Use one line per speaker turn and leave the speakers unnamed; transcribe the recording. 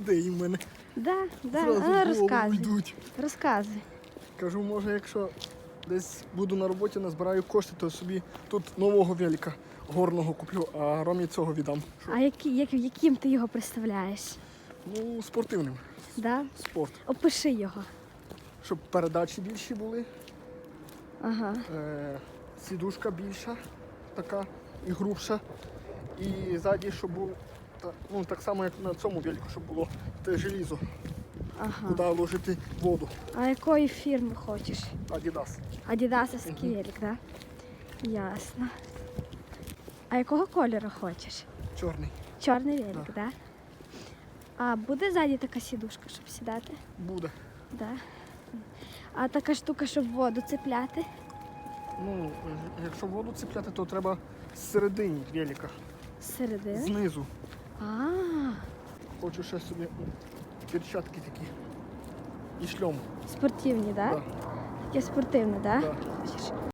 ідеї в мене.
Да, да.
Зразу
А,
в голову
розказуй.
йдуть.
Розказуй.
Кажу, може, якщо десь буду на роботі, назбираю кошти, то собі тут нового велика горного куплю, а Ромі цього віддам. Що?
А які, як, яким ти його представляєш?
Ну, спортивним.
Да?
Спорт.
Опиши його.
Щоб передачі більші були,
Ага.
е- сідушка більша, така і грубша. І ззаді, щоб був та- ну, так само, як на цьому велику, щоб було те желізо,
Ага.
куди ложити воду.
А якої фірми хочеш?
Адідас.
Адідасовський велик, да? Ясно. А якого кольору хочеш?
Чорний.
Чорний велик,
Так.
да? А буде ззаді така сідушка, щоб сідати?
Буде.
Да. А така штука, щоб воду цепляти?
Ну, е, якщо воду цепляти, то треба зсередині велика,
З середини?
знизу.
А,
Хочу ще собі перчатки такі. І шльом.
спортивні, да?
Да.
Таке спортивне, да?
Да.